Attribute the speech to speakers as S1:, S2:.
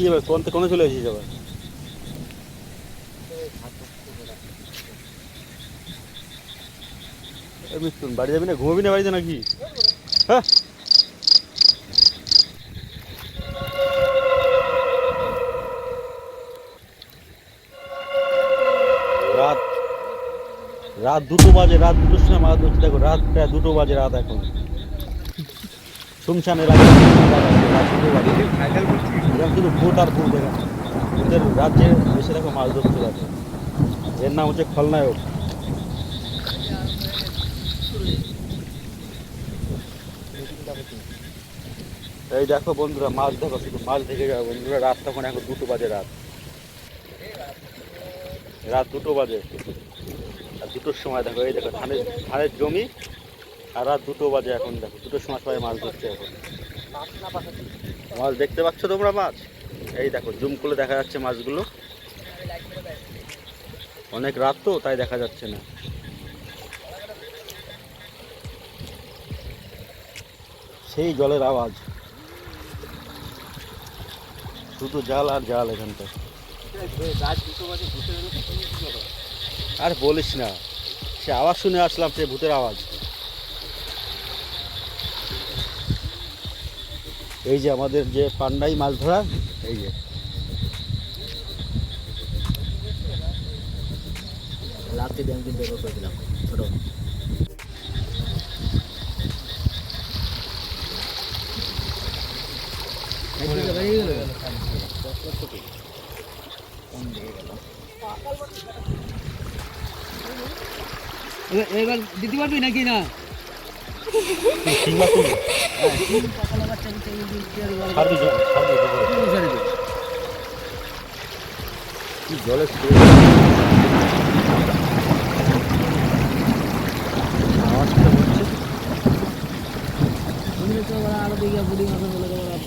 S1: কি এবার, কোন কোনে চলে এসেছিস আবার? এ মিষ্টুন বাড়ি যাবি না? ঘুমাবি না বাড়িতে নাকি? হ্যাঁ? রাত রাত দুটো বাজে, রাত দুটোর সময় মাছ ধরছি। দেখো, রাত প্রায় দুটো বাজে রাত এখন। শুনশান এলাকা এরকম শুধু ভূত আর ভূত এখানে ভূতের রাজ্যে এসে দেখো মাছ ধরতে লাগে এর নাম হচ্ছে খলনায়ক। এই দেখো বন্ধুরা, মাছ দেখো শুধু মাছ দেখে যাও বন্ধুরা। রাত তখন এখন দুটো বাজে রাত। রাত দুটো বাজে। আর দুটোর সময় দেখো, এই দেখো, ধানের ধানের জমি আর রাত দুটো বাজে এখন দেখো দুটোর সময় সবাই মাছ ধরছে এখন। মাছ দেখতে পাচ্ছ তোমরা মাছ? এই দেখো, জুম করে দেখা যাচ্ছে মাছগুলো। অনেক রাত তো, তাই দেখা যাচ্ছে না। সেই জলের আওয়াজ। শুধু জাল আর জাল এখানটা আর বলিস না, সে আওয়াজ শুনে আসলাম, সে ভূতের আওয়াজ। এই যে আমাদের যে পান্ডাই মাছ ধরা এই যে।
S2: লাস্টে দিয়ে আমি কিন্তু এবার করে দিলাম ছোটো। এবার দিতে পারবি নাকি না?
S1: জল, আওয়াজটা হচ্ছে
S2: আরও দিকে বুড়ি মাথা বলে দেওয়ার